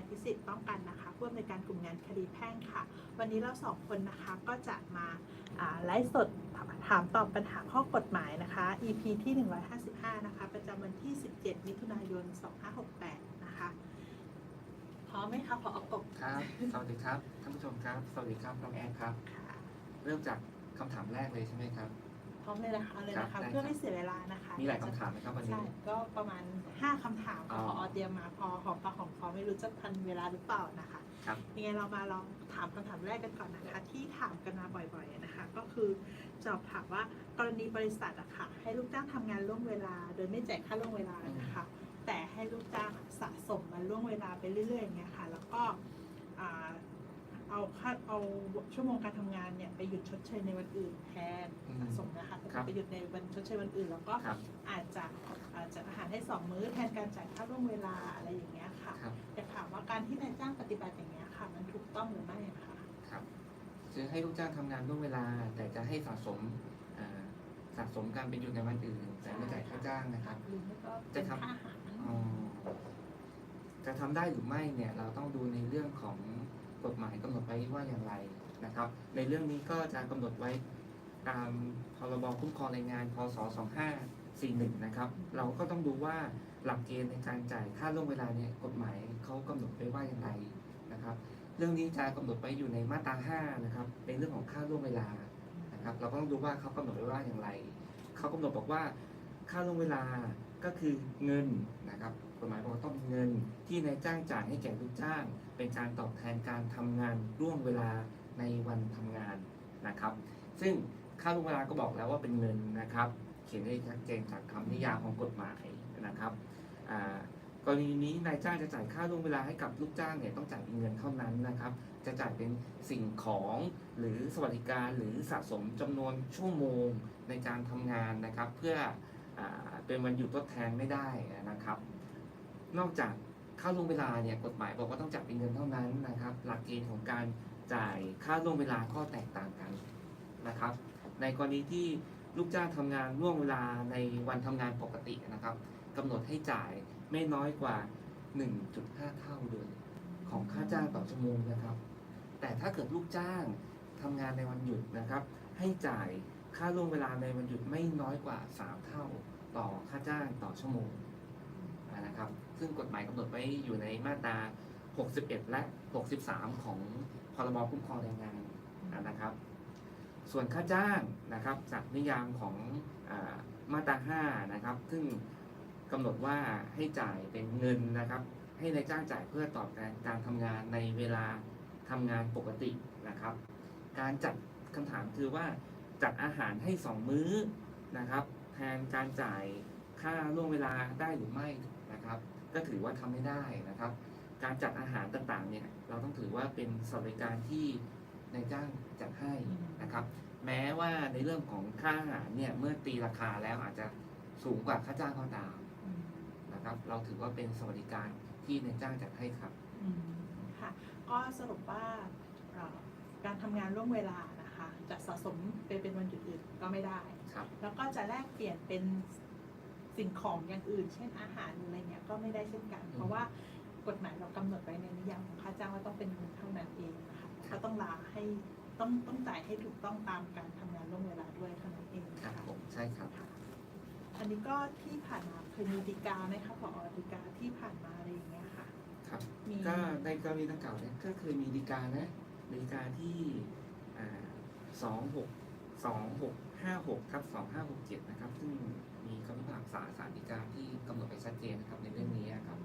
นพิสิทธิ์ป้องกันนะคะผู้อำนวยการกลุ่มงานคดีแพ่งค่ะ วันนี้เราสองคนนะคะก็จะมาอ่าไลฟ์สดถามตอบปัญหาข้อกฎหมายนะคะ EP ที่ 155 นะคะ ประจำวันที่ 17 มิถุนายน 2568 นะคะพร้อมไหมคะพออกบครับ สวัสดีครับท่านผู้ชมครับ สวัสดีครับน้องแอนครับค่ะเริ่มจากคำถามแรกเลยใช่ไหมครับ พร้อมเลยนะคะเอาเลยนะครัคะบได้เพื่อไม่เสียเวลานะคะมีหลายคำถามไหมครับวันนี้ ใช่ก็ประมาณ 5คำถามอ๋ค่ะอ พอเตรียมมาพอหอมปากหอมคอไม่รู้จะทันเวลาหรือเปล่านะคะ ครับ ยังไงเรามาลองถามคำถามแรกกันก่อนนะคะ ที่ถามกันมาบ่อยๆนะคะ ก็คือจะถามว่ากรณีบริษัทอะค่ะ ให้ลูกจ้างทำงานล่วงเวลา โดยไม่แจกค่าล่วงเวลานะคะ แต่ให้ลูกจ้างสะสมมาล่วงเวลาไปเรื่อยๆอย่างเงี้ยค่ะ แล้วก็อ่า เอาค่าเอาชั่วโมงการทำงานเนี่ยไปหยุดชดเชยในวันอื่นแทนอืมสะสมนะคะแต่ครับไปหยุดในวันชดเชยวันอื่น แล้วก็ครับอาจจะอาจจะอาหารให้สองมื้อแทนการจ่ายค่าล่วงเวลาอะไรอย่างเงี้ยค่ะครับจะถามว่าการที่นายจ้างปฏิบัติอย่างเงี้ยค่ะ มันถูกต้องหรือไม่อะคะครับคือให้ลูกจ้างทำงานล่วงเวลา แต่จะให้สะสมอ่าสะสมการเป็นอยู่ในวันอื่นแต่ไม่จ่ายค่าจ้างนะครับหรือไม่ก็จะเป็นทำค่าอาหารอ๋อจะทำได้หรือไม่เนี่ยเราต้องดูในเรื่องของ กฎหมายกำหนดไว้ว่าอย่างไรนะครับ ในเรื่องนี้ก็จะกำหนดไว้ตามพรบคุ้มครองแรงงานพศ 2541 นะครับ เราก็ต้องดูว่าหลักเกณฑ์ในการจ่ายค่าล่วงเวลาเนี่ยกฎหมายเขากำหนดไว้ว่าอย่างไรนะครับ เรื่องนี้จะกำหนดไว้อยู่ในมาตรา 5 นะครับ ในเรื่องของค่าล่วงเวลานะครับ เราก็ต้องดูว่าเขากำหนดไว้ว่าอย่างไรเขากำหนดบอกว่าค่าล่วงเวลาก็คือเงินนะครับกฎหมายบอกต้องเป็นเงินที่นายจ้างจ่ายให้แก่ลูกจ้าง เป็นการตอบแทนการทำงานร่วมเวลาในวันทำงานนะครับ ซึ่งค่าล่วงเวลาก็บอกแล้วว่าเป็นเงินนะครับ เขียนได้ชัดเจนจากคำนิยามของกฎหมายนะครับกรณีนี้นายจ้างจะจ่ายค่าล่วงเวลาให้กับลูกจ้างเนี่ยต้องจ่ายเป็นเงินเท่านั้นนะครับ จะจ่ายเป็นสิ่งของหรือสวัสดิการหรือสะสมจำนวนชั่วโมงในการทำงานนะครับ เพื่ออเป็นวันหยุดทดแทนไม่ได้นะครับ นอกจาก ค่าล่วงเวลาเนี่ยกฎหมายบอกว่าต้องจ่ายเป็นเงินเท่านั้นนะครับ หลักเกณฑ์ของการจ่ายค่าล่วงเวลาก็แตกต่างกันนะครับ ในกรณีที่ลูกจ้างทำงานล่วงเวลาในวันทำงานปกตินะครับกำหนดให้จ่ายไม่น้อยกว่า 1.5 เท่าเลยของค่าจ้างต่อชั่วโมงนะครับ แต่ถ้าเกิดลูกจ้างทำงานในวันหยุดนะครับ ให้จ่ายค่าล่วงเวลาในวันหยุดไม่น้อยกว่า 3 เท่าต่อค่าจ้างต่อชั่วโมงนะครับ ซึ่งกฎหมายกำหนดไว้อยู่ในมาตรา 61 และ 63 ของพรบคุ้มครองแรงงานนะครับ ส่วนค่าจ้างนะครับจากนิยามของอามาตรา 5 นะครับ ซึ่งกำหนดว่าให้จ่ายเป็นเงินนะครับ ให้ในายจ้างจ่ายเพื่อตอบแทนการทำงานในเวลาทำงานปกตินะครับ การจัดคำถามคือว่าจัดอาหารให้สองมื้อนะครับ แทนการจ่าย ค่าล่วงเวลาได้หรือไม่นะครับ ก็ถือว่าทำไม่ได้นะครับ การจัดอาหารต่างๆเนี่ยเราต้องถือว่าเป็นสวัสดิการที่นายจ้างจัดให้นะครับ แม้ว่าในเรื่องของค่าอาหารเนี่ยเมื่อตีราคาแล้วอาจจะสูงกว่าค่าจ้างก็ตามอืมนะครับ เราถือว่าเป็นสวัสดิการที่นายจ้างจัดให้ครับอืมค่ะก็สรุปว่าเอ่อการทำงานร่วมเวลานะคะ จะสะสมไปเป็นวันหยุดอื่นก็ไม่ได้ครับแล้วก็จะแลกเปลี่ยนเป็น สิ่งของอย่างอื่น เช่นอาหารหรืออะไรเงี้ยก็ไม่ได้เช่นกัน เพราะว่ากฎหมายเรากำหนดไว้ในนิยามของค่าจ้างว่าต้องเป็นเงินเท่านั้นเองนะคะก็ต้องลาให้ต้องต้องจ่ายให้ถูกต้องตามการทำงานร่วมเวลาด้วยเท่านั้นเองครันะบคะผมใช่ครับค่ะอันนี้ก็ที่ผ่านมาเคยมีดีกาไหมคะผอดีกาที่ผ่านมาอะไรอย่างเงี้ยค่ะครับมีก็ในกรณีดังกล่าวเนี่ยก็เคยมีดีกานะดีกาที่สองหกสองหกห้าหกทับสองห้าหกเจ็ดนะครับ ซึ่ง มีคำพิพากษาศาลฎีกาที่กำหนดไปชัดเจนนะครับในเรื่องนี้ครับ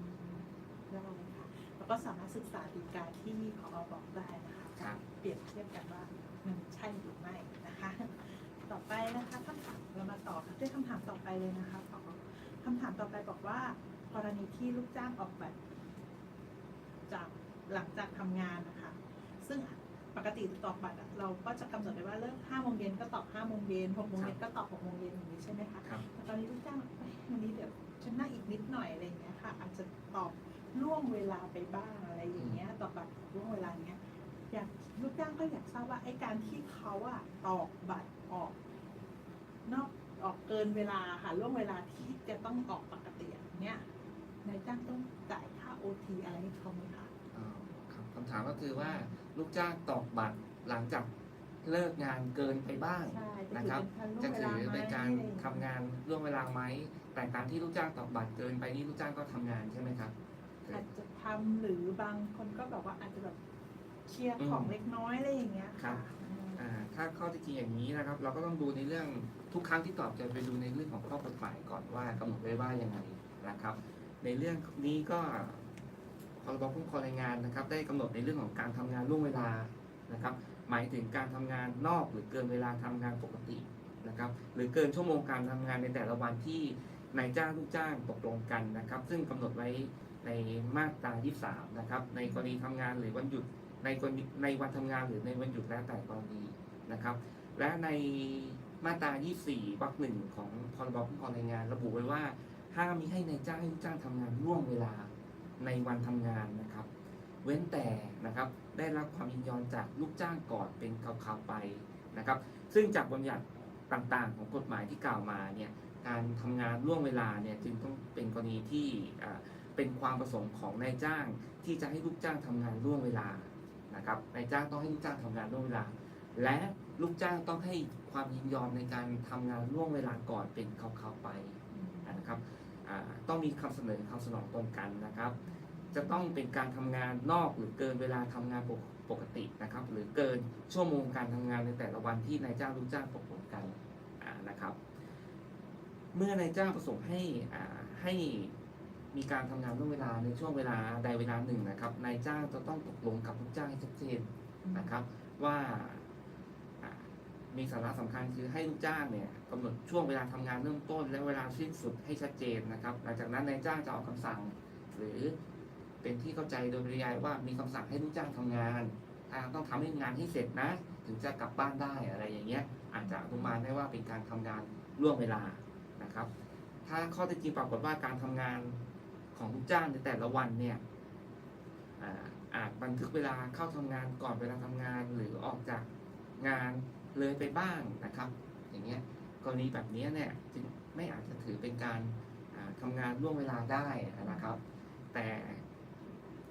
ได้ค่ะ แล้วก็สามารถศึกษาดีกาที่ผอบอกได้นะคะครับ เปรียบเทียบกันว่ามันใช่หรือไม่นะคะ ต่อไปนะคะคำถามเรามาต่อค่ะด้วยคำถามต่อไปเลยนะคะผอคำถามต่อไปบอกว่า กรณีที่ลูกจ้างออกบัตรจากหลังจากทำงานนะคะ ซึ่ง ปกติตอกบัตรอะเราก็จะกำหนดไว้ว่าเลิก5โมงเย็นก็ตอบ5โมงเย็น6โมงเย็นก็ตอบ6โมงเย็นอย่างนี้ใช่ไหมคะครับ แต่ตอนนี้ลูกจ้างเอ้ยวันนี้เดี๋ยวฉันนั่งอีกนิดหน่อยอะไรอย่างเงี้ยค่ะ อาจจะตอบล่วงเวลาไปบ้างอะไรอย่างเงี้ยตอบบัตรล่วงเวลาเงี้ยอยากลูกจ้างก็อยากทราบว่าไอ้การที่เขาอะตอกบัตรออกนอกออกเกินเวลาค่ะล่วงเวลาที่จะต้องออกปกติอย่างเนี้ยนายจ้างต้องจ่ายค่าโอทีอะไรให้เขาไหมคะามก็คือว่า ลูกจ้างตอกบัตรหลังจากเลิกงานเกินไปบ้างใช่นะครับ จะจะถืถืออเป็เป็นนกาการรทำทำงานงานล่วงเวลาไหมแต่การที่ลูกจ้างตอกบัตรเกินไปนี่ลูกจ้างก็ทำงานใช่ไหมครับอาจจะทำหรือบางคนก็แบบว่าอาจจะแบบเคลียร์ของอืมเล็กน้อยอะไรอย่างเงี้ยครัค่ะบอืมอ่าถ้าข้อที่จริงอย่างนี้นะครับ เราก็ต้องดูในเรื่องทุกครั้งที่ตอบจะไปดูในเรื่องของข้อกฎหมายก่อนว่ากำหนดไว้ว่ายังไงนะครับ ในเรื่องนี้ก็ พรบคุ้มครองแรงงานนะครับ ได้กำหนดในเรื่องของการทำงานล่วงเวลานะครับ หมายถึงการทำงานนอกหรือเกินเวลาทำงานปกตินะครับ หรือเกินชั่วโมงการทำงานในแต่ละวันที่นายจ้างลูกจ้างตกลงกันนะครับ ซึ่งกำหนดไว้ในมาตรา 23 นะครับ ในกรณีทำงานหรือวันหยุดในกรณีในวันทำงานหรือในวันหยุดแล้วแต่กรณีนะครับ และในมาตรา 24 วรรคหนึ่งของพรบคุ้มครองแรงงาน ระบุไว้ว่าห้ามมิให้ในายจ้างให้ลูกจ้างทำงานล่วงเวลา ในวันทำงานนะครับ เว้นแต่นะครับได้รับความยินยอมจากลูกจ้างก่อนเป็นคราวๆไปนะครับ ซึ่งจากบัญญัติต่างๆ ของกฎหมายที่กล่าวมาเนี่ยการทำงานล่วงเวลาเนี่ยจึงต้องเป็นกรณีที่เป็นความประสงค์ของนายจ้างที่จะให้ลูกจ้างทำงานล่วงเวลานะครับนายจ้างต้องให้ลูกจ้างทำงานล่วงเวลา และลูกจ้างต้องให้ความยินยอมในการทำงานล่วงเวลาก่อนเป็นคราวๆไปนะครับ ต้องมีคำเสนอคำสนองตรงกันนะครับ จะต้องเป็นการทำงานนอกหรือเกินเวลาทำงานปกปกตินะครับ หรือเกินชั่วโมงการทำงานในแต่ละวันที่นายจ้างลูกจ้างตกลงกันนะครับ เมื่อนายจ้างประสงค์ให้อ่าให้มีการทำงานล่วงเวลาในช่วงเวลาใดเวลาหนึ่งนะครับนายจ้างจะต้องตกลงกับลูกจ้างให้ชัดเจนนะครับ ว่า มีสาระสำคัญคือให้ลูกจ้างเนี่ยกำหนดช่วงเวลาทำงานเริ่มต้น และเวลาสิ้นสุดให้ชัดเจนนะครับ หลังจากนั้นนายจ้างจะออกคำสั่ง หรือเป็นที่เข้าใจโดยปริยายว่ามีคำสั่งให้ลูกจ้างทำงานต้องทำให้งานให้เสร็จนะ ถึงจะกลับบ้านได้อะไรอย่างเงี้ยอาจจะอนุมานได้ว่าเป็นการทำงานล่วงเวลานะครับ ถ้าข้อเท็จจริงปรากฏว่าการทำงานของลูกจ้างในแต่ละวันเนี่ยอาอาจบันทึกเวลาเข้าทำงานก่อนเวลาทำงาน หรือออกจากงาน เลยไปบ้างนะครับ อย่างเงี้ยกรณีแบบนี้เนี่ยจึงไม่อาจจะถือเป็นการอ่าทำงานล่วงเวลาได้นะครับ แต่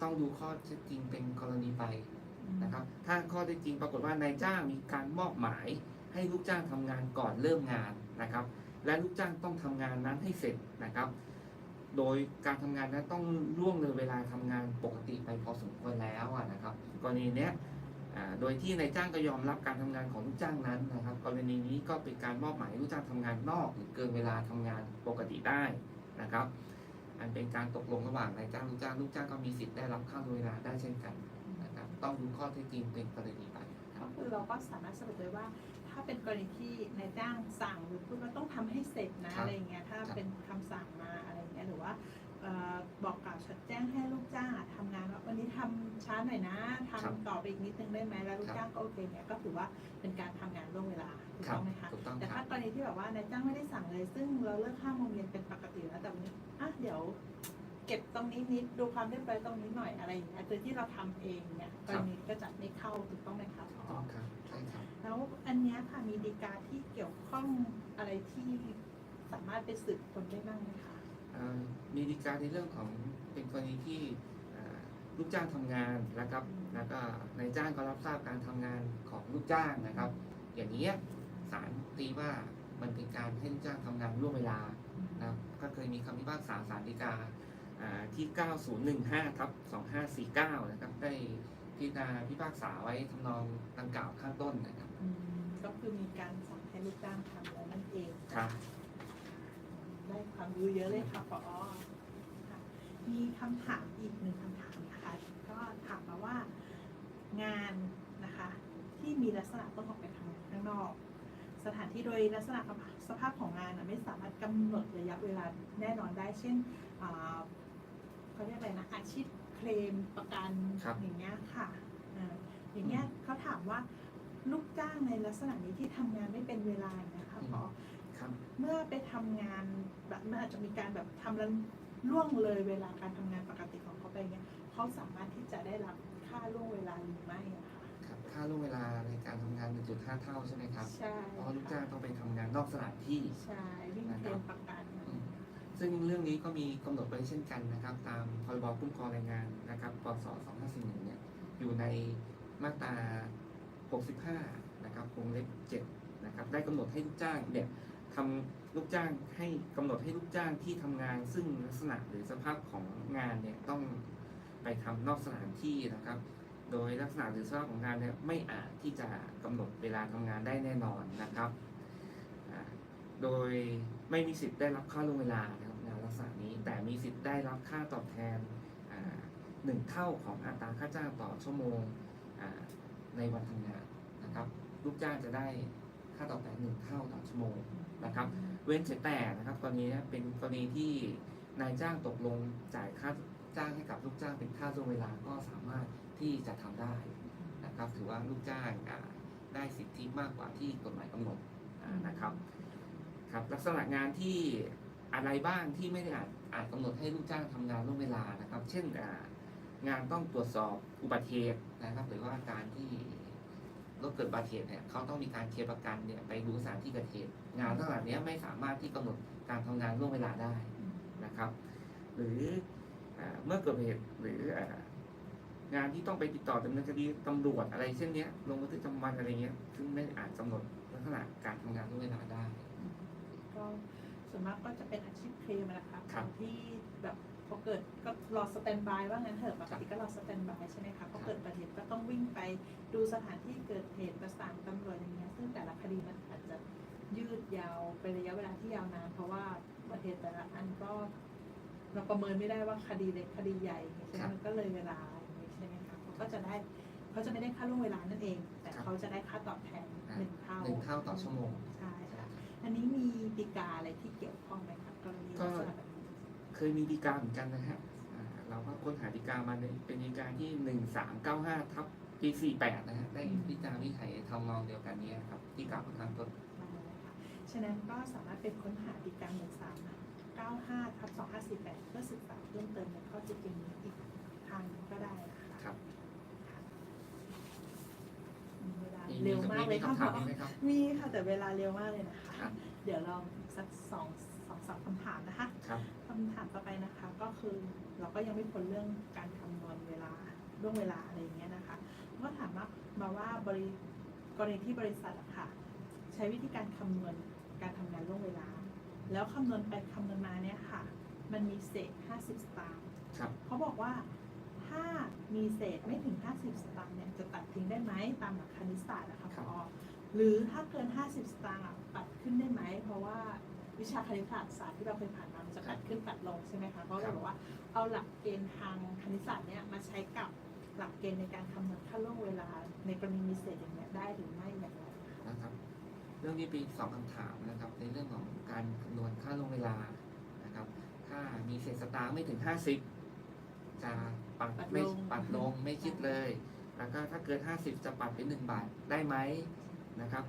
ต้องดูข้อเท็จจริงเป็นกรณีไปนะครับ ถ้าข้อเท็จจริงปรากฏว่านายจ้างมีการมอบหมาย ให้ลูกจ้างทำงานก่อนเริ่มงานนะครับ และลูกจ้างต้องทำงานนั้นให้เสร็จนะครับ โดยการทำงานนั้นต้องล่วงเลยเวลาทำงานปกติไปพอสมควรแล้วนะครับ กรณีเนี้ย โดยที่นายจ้างก็ยอมรับการทำงานของลูกจ้างนั้นนะครับ กรณีนี้ก็เป็นการมอบหมายให้ลูกจ้างทำงานนอกหรือเกินเวลาทำงานปกติได้นะครับ อันเป็นการตกลงระหว่างนายจ้างลูกจ้างลูกจ้างก็มีสิทธิ์ได้รับค่าเวลาได้เช่นกันนะครับต้องดูข้อเท็จจริงเป็นกรณีไปคก็รับคือเราก็สามารถสรุปได้ว่า ถ้าเป็นกรณีที่นายจ้างสั่งหรือพูดว่าต้องทำให้เสร็จนะครับอะไรอย่างเงี้ยถ้าครับเป็นคำสั่งมาอะไรอย่างเงี้ยหรือว่าเอ่อ บอกกล่าวชัดแจ้งให้ลูกจ้างอะทำงานว่าวันนี้ทำช้าหน่อยนะทำครับต่อไปอีกนิดนึงได้ไหมแล้วลูกจ้างก็โอเคเนี่ยก็ถือว่าเป็นการทำงานล่วงเวลาถูกครัต้บองไหมคะถูกต้องแต่คถ้ารับกรณีที่แบบว่านายจ้างไม่ได้สั่งเลย ซึ่งเราเลิกห้าโมงเย็นเป็นปกติอยู่แล้วแต่วันนี้อะเดี๋ยว เก็บตรงนี้นิดดูความเรียบร้อยตรงนี้หน่อยอะไรอย่างเงี้ยโดยที่เราทำเองเนี่ยกรณีก็จะไม่เข้าถูกต้องไหมคะถูกต้องครับใช่ครับแล้วอันเนี้ยค่ะมีดีกาที่เกี่ยวข้องอะไรที่สามารถไปสืบคนได้บ้างไหมคะเอ่อ มีดีการในเรื่องของเป็นกรณีที่เอ่อลูกจ้างทำงานนะครับ แล้วก็นายจ้างก็รับทราบการทำงานของลูกจ้างนะครับ อย่างนี้ยศาลตีว่ามันเป็นการให้ลูกจ้างทำงานล่วงเวลานะครับก็เคยมีคำพิพากษาศาลฎีกาอ่าที่ 9015ทับ2549 นะครับ ได้พิจารณาพิพากษาไว้ทำนองดังกล่าวข้างต้นนะครับอืมก็คือมีการสั่งให้ลูกจ้างทำแล้วนั่นเองครับ ได้ความรู้เยอะเลยค่ะปอค่ะมีคำถามอีกหนึ่งคำถามนะคะ ก็ถามมาว่างานนะคะ ที่มีลักษณะต้องออกไปทำงานข้างนอก สถานที่โดยลักษณะสภาพของงานนะไม่สามารถกำหนดระยะเวลาแน่นอนได้ เช่นอ่าเขาเรียกอะไรนะอาชีพเคลมประกันครับอย่างเงี้ยค่ะอ่าอย่างเงี้ยเขาถามว่าลูกจ้างในลักษณะนี้ที่ทำงานไม่เป็นเวลาอย่างเงี้ยค่ะพอครับเมื่อไปทำงานแบบมันอาจจะมีการแบบทำแล้วล่วงเลยเวลาการทำงานปกติของเขาไปเงี้ยเขาสามารถที่จะได้รับค่าล่วงเวลาหรือไม่อะคะครับค่าล่วงเวลาในการทำงาน 1.5 เท่าใช่ไหมครับใช่เพราะลูกจ้างต้องไปทำงานนอกสถานที่ ใช่วิ่งเคลมประกันซึ่งเรื่องนี้ก็มีกำหนดไว้เช่นกันนะครับ ตามพรบคุ้มครองแรงงานนะครับปศ2541เนี่ยอยู่ในในมาตรา 65 นะครับวงเล็บ7นะครับได้กำหนดให้ลูกจ้างเนี่ย ทำลูกจ้างให้กำหนดให้ลูกจ้างที่ทำงาน ซึ่งลักษณะหรือสภาพของงานเนี่ยต้องไปทำนอกสถานที่นะครับ โดยลักษณะหรือสภาพของงานเนี่ยไม่อาจที่จะกำหนดเวลาทำงานได้แน่นอนนะครับ โดยไม่มีสิทธิ์ได้รับค่าลงเวลานะครับงานลักษณะนี้แต่มีสิทธิ์ได้รับค่าตอบแทนหนึ่งเท่าของอัตราค่าจ้างต่อชั่วโมงในวันทำงานนะครับ ลูกจ้างจะได้ค่าตอบแทนหนึ่งเท่าต่อชั่วโมง นะครับ เว้นแต่นะครับกรณีเนี้เป็นกรณีที่นายจ้างตกลงจ่ายค่าจ้างให้กับลูกจ้างเป็นค่าล่วงเวลาก็สามารถที่จะทำได้นะครับ ถือว่าลูกจ้างได้สิทธิมากกว่าที่กฎหมายกำหนดนะครับครับลักษณะงานที่อะไรบ้างที่ไม่ได้อาจอาจกำหนดให้ลูกจ้างทำงานล่วงเวลานะครับ เช่นงานต้องตรวจสอบอุบัติเหตุนะครับ หรือว่าการที่ รถเกิดอุบัติเหตุเนี่ยเขาต้องมีการเคลมประกันเนี่ยไปดูสถานที่เกิดเหตุงานทั้งหลายเนี้ยไม่สามารถที่กำหนดการทำงานล่วงเวลาได้นะครับ หรืออ่าเมื่อเกิดเหตุหรืออ่างานที่ต้องไปติดต่อดำเนินคดีตำรวจอะไรเช่นเนี้ยลงบันทึกประจำวันอะไรเงี้ย ซึ่งไม่อาจกำหนดลักษณะการทำงานล่วงเวลาได้ก็ส่วนมากก็จะเป็นอาชีพเคลมนะคะครับที่แบบ พอเกิดก็รอสแตนบายว่างั้นเถอะปกครับติก็รอสแตนบายใช่ไหมคะพอเกิดอุบัติเหตุก็ต้องวิ่งไปดูสถานที่เกิดเหตุประสานตำรวจอย่างเงี้ยซึ่งแต่ละคดีมันอาจจะยืดยาวไประยะเวลาที่ยาวนานเพราะว่าอุบัติเหตุแต่ละอันก็เราประเมินไม่ได้ว่าคดีเล็กคดีใหญ่อย่างเงี้ยใช่ไหมมันก็เลยเวลาอย่างเงี้ยใช่ไหมคะเขาก็จะได้เขาจะไม่ได้ค่าล่วงเวลานั่นเอง แต่เขาจะได้ค่าตอบแทนหนึ่งเท่าหนึ่งเท่าต่อชั่วโมงใช่ค่ะอันนี้มีดีกาอะไรที่เกี่ยวข้องไหมคะกรณีลักษณะแบบนี้ เคยมีดีกาเหมือนกันนะฮะอ่าเราก็ค้นหาดีกามาในเป็นดีกาที่หนึ่งสามเก้าห้าทับปีสี่แปดนะฮะได้ดีกาวิจัยทำนองเดียวกันเนี้ครับ ที่กล่าวข้างต้นได้เลยค่ะฉะนั้นก็สามารถเป็นค้นหาดีกาหนึ่งสามเก้าห้าทับสองห้าสี่แปดเพื่อศึกษาเพิ่มเติมในข้อเท็จจริงนี้อีกทางหนึ่งก็ได้นะคะครับค่ะมีเวลามีเร็วมากเลยคำถามค่ะไหมครับมีค่ะแต่เวลาเร็วมากเลยนะคะครับเดี๋ยวเราสักสอง สองสามคำถามนะคะครับ คำถามต่อไปนะคะ ก็คือเราก็ยังไม่พ้นเรื่องการคำนวณเวลาล่วงเวลาอะไรอย่างเงี้ยนะคะก็ถามว่ามาว่าบริกรณีที่บริษัทอะค่ะ ใช้วิธีการคำนวณการทำงานล่วงเวลา แล้วคำนวณไปคำนวณมาเนี่ยค่ะ มันมีเศษ 50 สตางค์ครับ เขาบอกว่าถ้ามีเศษไม่ถึง 50 สตางค์เนี่ยจะตัดทิ้งได้ไหมตามหลักคณิตศาสตร์นะคะครัพบอหรือถ้าเกิน 50 สตางค์อะตัดขึ้นได้ไหม เพราะว่า วิชาคณิตศาสตร์ศาสตร์ที่เราเคยผ่านมามันจะตัดขึ้นตัดลงใช่ไหมคะเพราะเราบอกว่าเอาหลักเกณฑ์ทางคณิตศาสตร์เนี่ยมาใช้กับหลักเกณฑ์ในการคำนวณค่าล่วงเวลาในกรณีมีเศษอย่างเงี้ยได้หรือไม่อย่างไรคะนะครับ เรื่องนี้เป็นสองคำถามนะครับ ในเรื่องของการคำนวณค่าลงเวลานะครับ ถ้ามีเศษสตางค์ไม่ถึง 50 จะปัดไม่ปัดลงไม่คิดเลย แล้วก็ถ้าเกิน 50 จะปัดเป็น 1 บาทได้ไหมนะครับ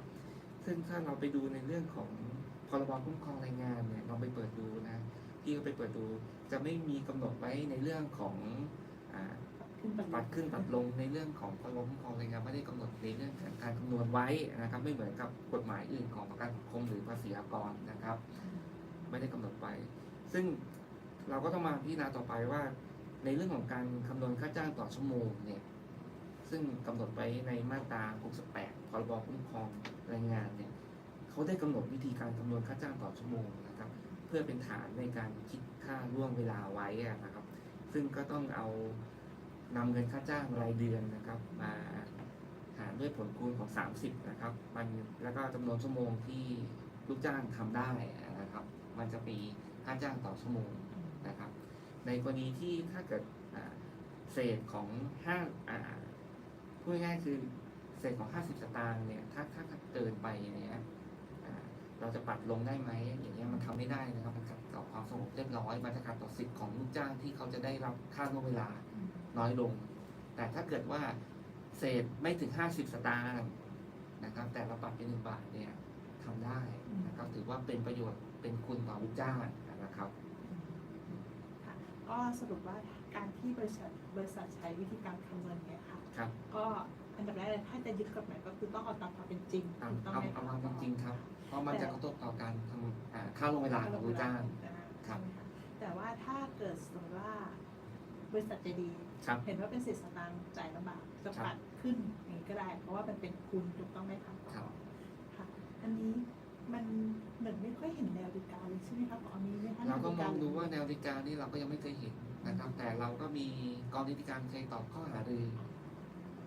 ซึ่งถ้าเราไปดูในเรื่องของ พรบคุ้มครองแรงงานเนี่ยเราไปเปิดดูนะที่เราไปเปิดดู จะไม่มีกำหนดไว้ในเรื่องของอ่าขึ้นตัดลปังดขึ้นปัดลงในเรื่องของพรบคุ้มครองแรงงานไม่ได้กำหนดในเรื่องของการคำนวณไว้นะครับ ไม่เหมือนกับกฎหมายอื่นของประกันสังคมหรือภาษีอากรนะครับ ไม่ได้กำหนดไว้ ซึ่งเราก็ต้องมาพิจารณาต่อไปว่า ในเรื่องของการคำนวณค่าจ้างต่อชั่วโมงเนี่ยซึ่งกำหนดไว้ในมาตรา 68 พรบคุ้มครองแรงงานเนี่ย เขาได้กำหนดวิธีการคำนวณค่าจ้างต่อชั่วโมงนะครับ เพื่อเป็นฐานในการคิดค่าล่วงเวลาไว้นะครับ ซึ่งก็ต้องเอานำเงินค่าจ้างรายเดือนนะครับ มาหารด้วยผลคูณของ 30 นะครับ มันแล้วก็จำนวนชั่วโมงที่ลูกจ้างทำได้นะครับ มันจะมีค่าจ้างต่อชั่วโมงนะครับ ในกรณีที่ถ้าเกิดเศษของห้าอ่าพูดง่ายๆคือเศษของ 50 สตางค์เนี่ย ถ้าถ้าเกินไปเนี่ย เราจะปัดลงได้ไหมอย่างเงี้ยมันทำไม่ได้นะครับ มันขัดต่อความสงบเรียบร้อยมันจะขัดต่อสิทธิ์ของลูกจ้างที่เขาจะได้รับค่าล่วงเวลาน้อยลง แต่ถ้าเกิดว่าเศษไม่ถึง 50 สตางค์นะครับ แต่เราปรับเป็นหนึ่งบาทเนี่ยทำได้นะครับถือว่าเป็นประโยชน์เป็นคุณต่อลูกจ้างนะครับค่ะก็สรุปว่า การที่บริษัทบริษัทใช้วิธีการคำนวณเนี้ยค่ะ ครับก็อันดับแรกเลยถ้าจะยึดกฎหมายก็คือต้องเอาตามความเป็นจริงตามถูกต้องเอาไหมเอาคะมาเป็นจริงครับ เพราะมันจะกระทบต่อการทำอ่าค่าลงเวลาของลูกจ้างอ่าครับใช่ไหมคะแต่ว่าถ้าเกิดสมมติว่าบริษัทใจดี ครับ เห็นว่าเป็นสิทธิสตางค์จ่ายลำบากจะครับปัดขึ้นอย่างนี้ก็ได้ เพราะว่ามันเป็นคุณถูกต้องไหมคะครับ ค่ะ อันนี้ มันเหมือนไม่ค่อยเห็นแนวดีกาเลยใช่ไหมคะพอมีไหมคะเราก็มองดูแนว่าแนวดิการนี่เราก็ยังไม่เคยเห็นนะครับ แต่เราก็มีกองนิติการเคยตอบข้อหารือ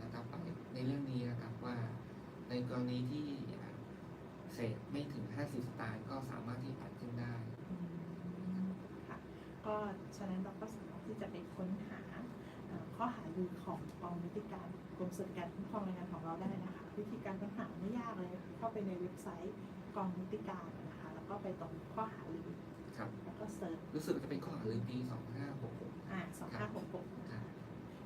นะครับไปในเรื่องนี้นะครับว่า ในกรณีที่เศษไม่ถึง 50 สตางค์ก็สามารถที่ปัดขึ้นได้อืมค่ะก็ฉะนั้นเราก็สามารถที่จะไปค้นหาเอ่อข้อหารือของกองนิติการกรมสวัสดิการคุ้มครองแรงงานของเราได้นะคะ วิธีการค้นหาไม่ยากเลยค่ะเข้าไปในเว็บไซต์ก องนิติการนะคะแล้วก็ไปตรงข้อหารือครับ แล้วก็เซิร์ชรู้สึกว่าจะเป็นข้อหารือปี2566 อ่าสองห้าหกหกนะคะ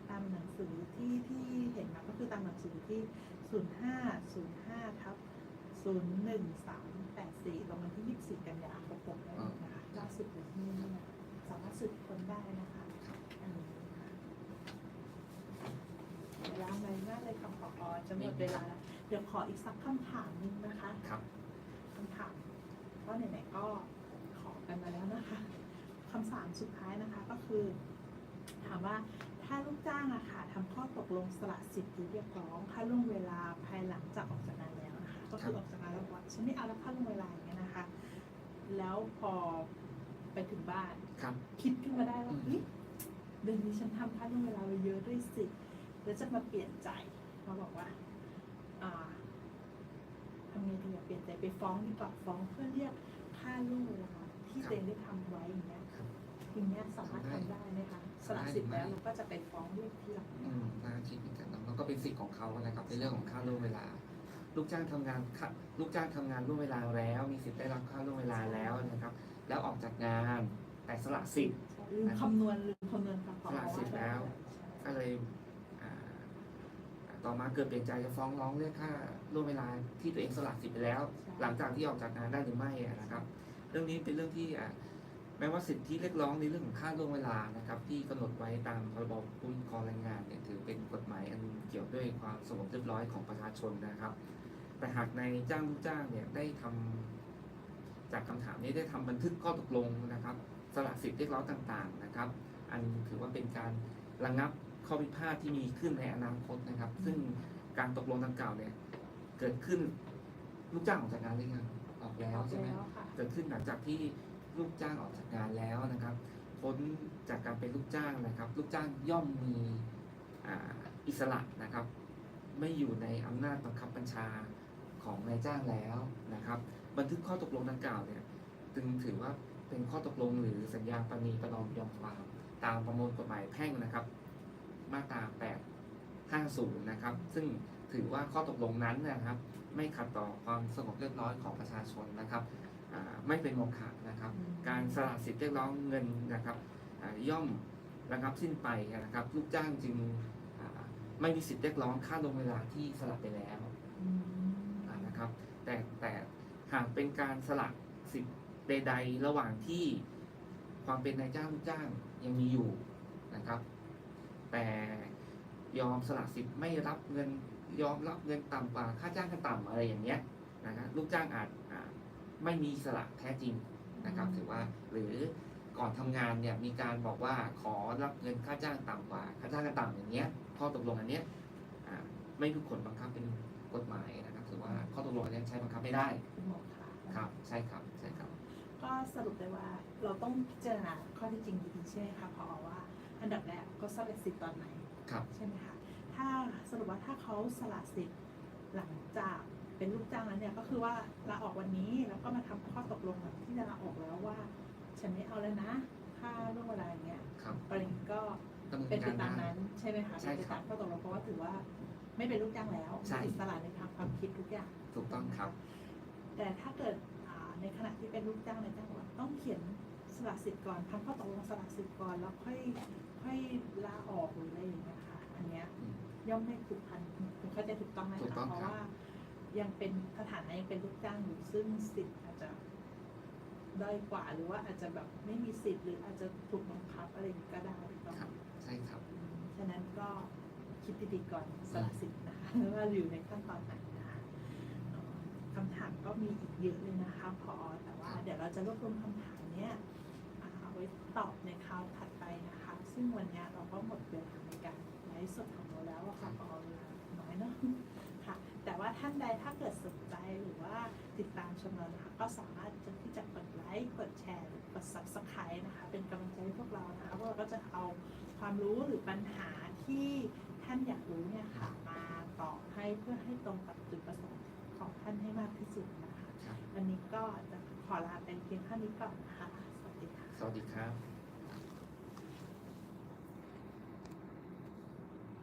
ตามหนังสือที่ที่เห็นมาก็คือตามหนังสือที่ศูนย์ห้าศูนย์ห้าทับศูนย์หนึ่งสามแปดสี่ลงวันที่ยี่สิบสี่กันยาหกหกได้เลยนะคะล่าสุดเลยนี่นะสามารถสืบค้นได้นะคะครับ อันนี้ค่ะเวลาไหนมากเลยค่ะขอจะหมดเวลาแล้วเดี๋ยวขออีกสักคำถามหนึงนะคะ ครับคำถามก็ไหนๆก็ขอกันมาแล้วนะคะคำถามสุดท้ายนะคะก็คือ ถามว่าถ้าลูกจ้างอะค่ะทำข้อตกลงสละสิทธิ์หรือเรียกร้องค่าล่วงเวลาภายหลังจากออกจากงานแล้วนะคะก็คือออกจากงานแล้วบอกว่าฉันไม่เอาแล้วค่าล่วงเวลาอย่างเงี้ยนะคะ แล้วพอไปถึงบ้านครับคิดขึ้นมาได้ว่าอืมเฮ้ยเดือนนี้ฉันทำค่าล่วงเวลาไปเยอะด้วยสิแล้วจะมาเปลี่ยนใจมาบอกว่าอ่า ทำไงดีอะเปลี่ยนใจไปฟ้องดีกว่าฟ้องเพื่อเรียกค่าล่วงเวลาที่ตัวเองได้ทำไว้อย่างเงี้ยครับอย่างเงี้ยสามารถทำได้ไหมคะสละสิทธิ์แล้วเราก็จะไปฟ้องเรียกทีหลังอืมน่าคิดเหมือนกันเนอะแล้วก็เป็นสิทธิ์ของเขานะครับในเรื่องของค่าล่วงเวลา ลูกจ้างทำงานค่าลูกจ้างทำงานล่วงเวลาแล้ว มีสิทธิ์ได้รับค่าล่วงเวลาแล้วนะครับ แล้วออกจากงานแต่สละสิทธิ์ ลืมคำนวณลืมคำนวณค่ะขอสละสิทธิ์แล้ว ก็เลยอ่า ต่อมาเกิดเปลี่ยนใจจะฟ้องร้องเรื่องค่าล่วงเวลาที่ตัวเองสละสิทธิ์ไปแล้ว หลังจากที่ออกจากงานได้หรือไม่อะนะครับ เรื่องนี้เป็นเรื่องที่อะแม้ว่าสิทธิเรียกร้องในเรื่องของค่าล่วงเวลานะครับ ที่กำหนดไว้ตามพรบคุ้มครองแรงงานเนี่ยถือเป็นกฎหมายอันเกี่ยวด้วยความสงบเรียบร้อยของประชาชนนะครับ แต่หากในจ้างลูกจ้างเนี่ยได้ทำจากคำถามนี้ได้ทำบันทึกข้อตกลงนะครับ สละสิทธิเรียกร้องต่างๆนะครับ อันถือว่าเป็นการระงับ ข้อพิพาทที่มีขึ้นในอนาคตนะครับ ซึ่งการตกลงดังกล่าวเนี่ยเกิดขึ้นลูกจ้างออกจากงานหรือยังออกแล้วใช่ไหมแล้วค่ะเกิดขึ้นหลังจากที่ลูกจ้างออกจากงานแล้วนะครับพ้นจากการเป็นลูกจ้างนะครับ ลูกจ้างย่อมมีอ่าอิสระนะครับ ไม่อยู่ในอำนาจบังคับบัญชาของนายจ้างแล้วนะครับ บันทึกข้อตกลงดังกล่าวเนี่ยจึงถือว่าเป็นข้อตกลงหรือสัญญาปณีประนอมยอมความตามประมวลกฎหมายแพ่งนะครับ มาตรา 850 นะครับ ซึ่งถือว่าข้อตกลงนั้นนะครับ ไม่ขัดต่อความสงบเรียบร้อยของประชาชนนะครับอ่าไม่เป็นโมฆะนะครับอืมการสละสิทธิ์เรียกร้องเงินนะครับอ่าย่อมระงับสิ้นไปนะครับลูกจ้างจึงอ่าไม่มีสิทธิ์เรียกร้องค่าลงเวลาที่สละไปแล้วอืมอ่านะครับ แต่แต่หากเป็นการสละสิทธิ์ใด ๆ ระหว่างที่ความเป็นนายจ้างลูกจ้างยังมีอยู่นะครับ แต่ยอมสละสิทธิ์ไม่รับเงินยอมรับเงินต่ำกว่าค่าจ้างขั้นต่ำอะไรอย่างเงี้ยนะครับลูกจ้างอาจอ่าไม่มีอิสละแท้จริงนะครับถือว่าหรือก่อนทำงานเนี่ยมีการบอกว่าขอรับเงินค่าจ้างต่ำกว่าค่าจ้างกันต่ำอย่างเงี้ยข้อตกลงอันเนี้ยอ่าไม่มีผลบังคับเป็นกฎหมายนะครับถือว่าข้อตกลงอันเนี้ยใช้บังคับไม่ได้คุณหมอค่ะครับใช่ครับใช่ครับ ก็สรุปได้ว่าเราต้องพิจารณาข้อที่จริงดีๆใช่ไหมคะพอว่า อันดับแรกก็สละสิทธิ์ตอนไหนครับใช่ไหมคะถ้าสรุปว่าถ้าเขาสละสิทธิ์หลังจากเป็นลูกจ้างแล้วเนี่ยก็คือว่าลาออกวันนี้แล้วก็มาทำข้อตกลงหลังที่จะลาออกแล้วว่า ฉันไม่เอาแล้วนะค่าล่วงเวลาอย่างเงี้ยครับกรณีก็ดำเนินเป็นไปการตามได้นั้นใช่ไหมคะใช่เป็นไปครัตาบมข้อตกลงเพราะว่าถือว่าไม่เป็นลูกจ้างแล้วใช่มีอิสระในทางความคิดทุกอย่างถูกต้องครับ แต่ถ้าเกิดอ่าในขณะที่เป็นลูกจ้างในายจ้างบอกว่าต้องเขียน สละสิทธิ์ก่อนทำข้อตกลงสละสิทธิ์ก่อนแล้วค่อยค่อยลาออกหรืออะไรอย่างเงี้ยค่ะอันเนี้ยอืมย่อมไม่ผูกพันคุณเข้าใจถูกต้องไหมถูกคะต้องเพราะครับ ว่า ยังเป็นสถานะยังเป็นลูกจ้างอยู่ซึ่งสิทธิ์อาจจะด้อยกว่าหรือว่าอาจจะแบบไม่มีสิทธิ์หรืออาจจะถูกบังคับอะไรอย่างงี้ก็ได้ถูกต้องไหมครับใช่ครับอืมฉะนั้นก็คิดดีๆก่อนสละสิทธิ์นะคะว่าอยู่ในขั้นตอนไหนนะคะเอ่อคำถามก็มีอีกเยอะเลยนะคะพอแต่ว่าเดี๋ยวเราจะรวบรวมคำถามเนี้ยอ่าเอาไว้ตอบในคราวถัดไปนะคะซซึ่งวันเนี้ยเราก็หมดเวลาในการไลฟ์สดของเราแล้วอะค่ะพอเวลาน้อยเนาะค่ะ แต่ว่าท่านใดถ้าเกิดสนใจหรือว่าติดตามชมเรานะคะก็สามารถจะที่จะกดไลค์กดแชร์หรือกด subscribe นะคะ เป็นกำลังใจให้พวกเรานะคะพวกเราก็จะเอาความรู้หรือปัญหาที่ท่านอยากรู้เนี่ยค่ะมาตอบให้เพื่อให้ตรงกับจุดประสงค์ของท่านให้มากที่สุดนะคะครับวันนี้ก็จะขอลาไปเพียงเท่านี้ก่อนนะคะสวัสดีค่ะส วัสดีครับ